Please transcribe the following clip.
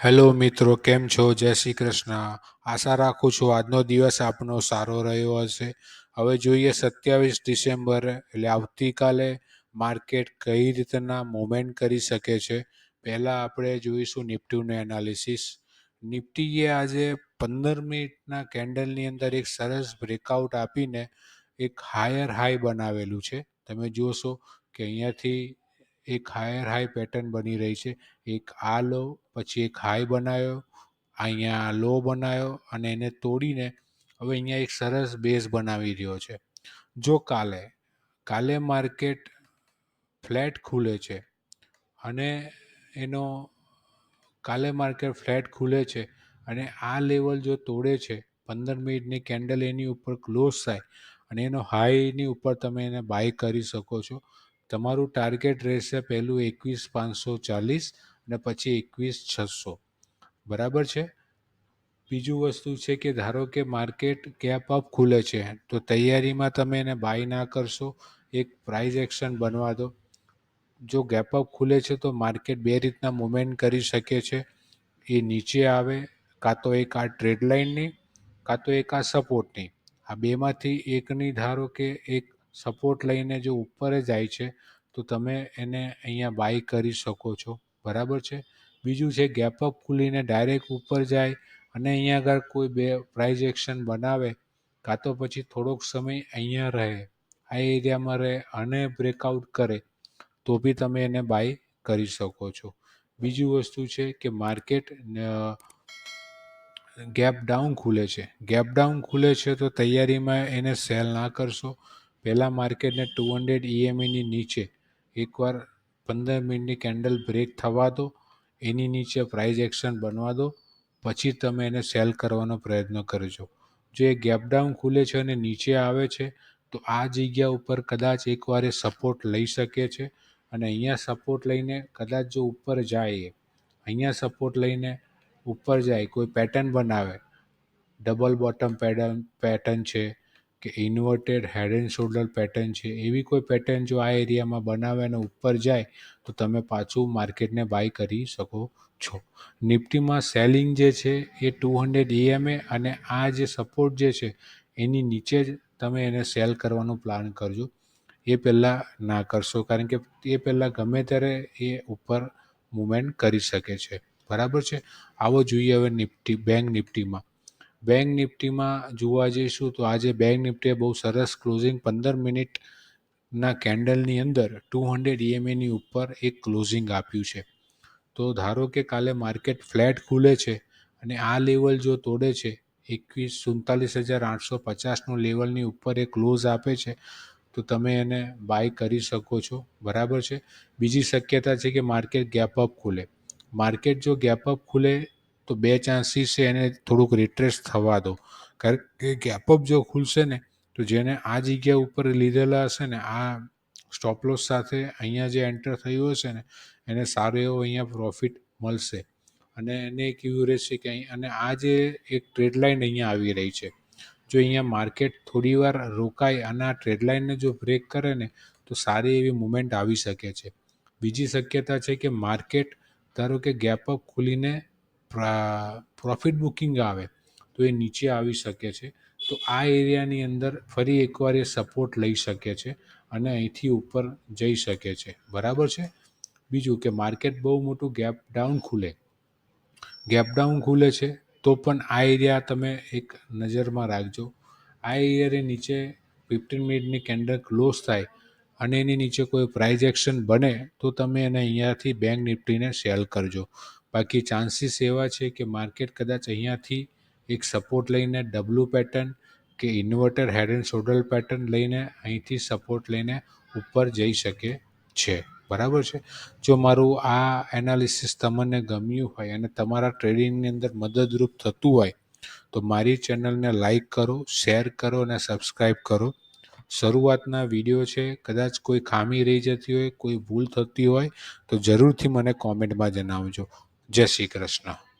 Hello મિત્રો, કેમ છો? જય શ્રી કૃષ્ણ. આશા રાખું છું આજનો દિવસ આપનો સારો રહ્યો હશે. હવે જોઈએ સત્યાવીસ ડિસેમ્બર, એટલે આવતીકાલે માર્કેટ કઈ રીતના મૂવમેન્ટ કરી શકે છે? પહેલાં આપણે જોઈશું નિફ્ટીનું એનાલિસિસ. નિફ્ટીએ આજે પંદર મિનિટના કેન્ડલની અંદર એક સરસ બ્રેકઆઉટ આપીને એક હાયર હાઈ બનાવેલું છે. તમે જોશો કે અહીંયાથી એક હાયર હાઈ પેટર્ન બની રહી છે. એક આ લો, પછી એક હાઈ બનાવ્યો અહીંયા લો બનાવ્યો અને એને તોડીને હવે અહીંયા એક સરસ બેઝ બનાવી રહ્યો છે. જો કાલે કાલે માર્કેટ ફ્લેટ ખુલે છે અને એનો, કાલે માર્કેટ ફ્લેટ ખુલે છે અને આ લેવલ જો તોડે છે, પંદર મિનિટની કેન્ડલ એની ઉપર ક્લોઝ થાય અને એનો હાઈની ઉપર તમે એને બાય કરી શકો છો. તમારું ટાર્ગેટ રહેશે પહેલું એકવીસ પાંચસો ચાલીસ અને પછી એકવીસ છસો. બરાબર છે? બીજું વસ્તુ છે કે ધારો કે માર્કેટ ગેપ અપ ખુલે છે, તો તૈયારીમાં તમે એને બાય ના કરશો, એક પ્રાઇઝ એક્શન બનવા દો. જો ગેપ અપ ખુલે છે, તો માર્કેટ બે રીતના મુવમેન્ટ કરી શકે છે. એ નીચે આવે, કાં તો એક આ ટ્રેડ લાઇનની કાં તો એક આ સપોર્ટની આ બેમાંથી એકની ધારો કે એક સપોર્ટ લઈને જો ઉપર જાય છે, તો તમે એને અહીંયા બાય કરી શકો છો. બરાબર છે? બીજું છે ગેપ અપ ખુલીને ડાયરેક્ટ ઉપર જાય અને અહીંયા આગળ કોઈ બે પ્રાઇઝ એક્શન બનાવે, કાં તો પછી થોડોક સમય અહીંયા રહે, આ એરિયામાં રહે અને બ્રેકઆઉટ કરે, તો બી તમે એને બાય કરી શકો છો. બીજું વસ્તુ છે કે માર્કેટ ગેપ ડાઉન ખુલે છે. ગેપ ડાઉન ખુલે છે તો તૈયારીમાં એને સેલ ના કરશો. પહેલાં માર્કેટને ટુ હંડ્રેડ ઈએમઈની નીચે, એકવાર પંદર મિનિટની કેન્ડલ બ્રેક થવા દો, એની નીચે પ્રાઇઝ એક્શન બનવા દો, પછી તમે એને સેલ કરવાનો પ્રયત્ન કરજો. જો એ ગેપડાઉન ખુલે છે અને નીચે આવે છે, તો આ જગ્યા ઉપર કદાચ એકવાર એ સપોર્ટ લઈ શકે છે અને અહીંયા સપોર્ટ લઈને કદાચ જો ઉપર જાય એ, અહીંયા સપોર્ટ લઈને ઉપર જાય, કોઈ પેટર્ન બનાવે ડબલ બોટમ પેટર્ન પેટર્ન છે કે inverted head and shoulder pattern છે, એવી કોઈ પેટર્ન જો આ એરિયામાં બનાવે અને ઉપર જાય, તો તમે પાછું માર્કેટને બાય કરી શકો છો. નિફ્ટીમાં સેલિંગ જે છે, એ ટુ હંડ્રેડ ઈએમએ અને આ જે સપોર્ટ જે છે, એની નીચે જ તમે એને સેલ કરવાનું પ્લાન કરજો. એ પહેલાં ના કરશો, કારણ કે એ પહેલાં ગમે ત્યારે એ ઉપર મુમેન્ટ કરી શકે છે. બરાબર છે? આવો જોઈએ હવે નિફ્ટી બેંક નિફ્ટીમાં. બેંક નિફ્ટીમાં જોવા જઈશું તો આજે બેંક નિફ્ટીએ બહુ સરસ ક્લોઝિંગ પંદર મિનિટના કેન્ડલની અંદર ટુ હંડ્રેડ ઈએમએની ઉપર એક ક્લોઝિંગ આપ્યું છે. તો ધારો કે કાલે માર્કેટ ફ્લેટ ખુલે છે અને આ લેવલ જો તોડે છે, એકવીસ સુડતાલીસ હજાર આઠસો પચાસનું લેવલની ઉપર એ ક્લોઝ આપે છે, તો તમે એને બાય કરી શકો છો. બરાબર છે? બીજી શક્યતા છે કે માર્કેટ ગેપ અપ ખુલે. માર્કેટ જો ગેપ અપ ખુલે તો બે ચાન્સીસ છે એને થોડુંક રિટ્રેસ થવા દો. કારણ કે ગેપઅપ જો ખુલશે ને, તો જેને આ જગ્યા ઉપર લીધેલા હશે ને, આ સ્ટોપલોસ સાથે અહીંયા જે એન્ટર થયું હશે ને, એને સારો એવો અહીંયા પ્રોફિટ મળશે. અને એને એક એવું રહેશે કે અહીં, અને આ જે એક ટ્રેડ લાઇન અહીંયા આવી રહી છે, જો અહીંયા માર્કેટ થોડી વાર રોકાય અને આ ટ્રેડ લાઇનને જો બ્રેક કરે ને, તો સારી એવી મુમેન્ટ આવી શકે છે. બીજી શક્યતા છે કે માર્કેટ ધારો કે ગેપઅપ ખુલીને પ્રોફિટ બુકિંગ આવે, તો એ નીચે આવી શકે છે. તો આ એરિયાની અંદર ફરી એકવાર એ સપોર્ટ લઈ શકે છે અને અહીંથી ઉપર જઈ શકે છે. બરાબર છે? બીજું કે માર્કેટ બહુ મોટું ગેપ ડાઉન ખુલે. ગેપ ડાઉન ખુલે છે, તો પણ આ એરિયા તમે એક નજરમાં રાખજો. આ એરિયાને નીચે ફિફ્ટીન મિનિટની કેન્ડલ ક્લોઝ થાય અને એની નીચે કોઈ પ્રાઇઝ એક્શન બને, તો તમે એને અહીંયાથી બેંક નિફ્ટીને સેલ કરજો. બાકી ચાન્સીસ એવા છે કે માર્કેટ કદાચ અહીંયાથી એક સપોર્ટ લઈને ડબલ્યુ પેટર્ન કે inverter head and shoulder pattern લઈને અહીંથી સપોર્ટ લઈને ઉપર જઈ શકે છે. બરાબર છે? જો મારું આ એનાલિસિસ તમને ગમ્યું હોય અને તમારા ટ્રેડિંગની અંદર મદદરૂપ થતું હોય, તો મારી ચેનલને લાઈક કરો શેર કરો અને સબસ્ક્રાઈબ કરો. શરૂઆતના વીડિયો છે, કદાચ કોઈ ખામી રહી જતી હોય, કોઈ ભૂલ થતી હોય, તો જરૂરથી મને કોમેન્ટમાં જણાવજો. જય શ્રી કૃષ્ણ.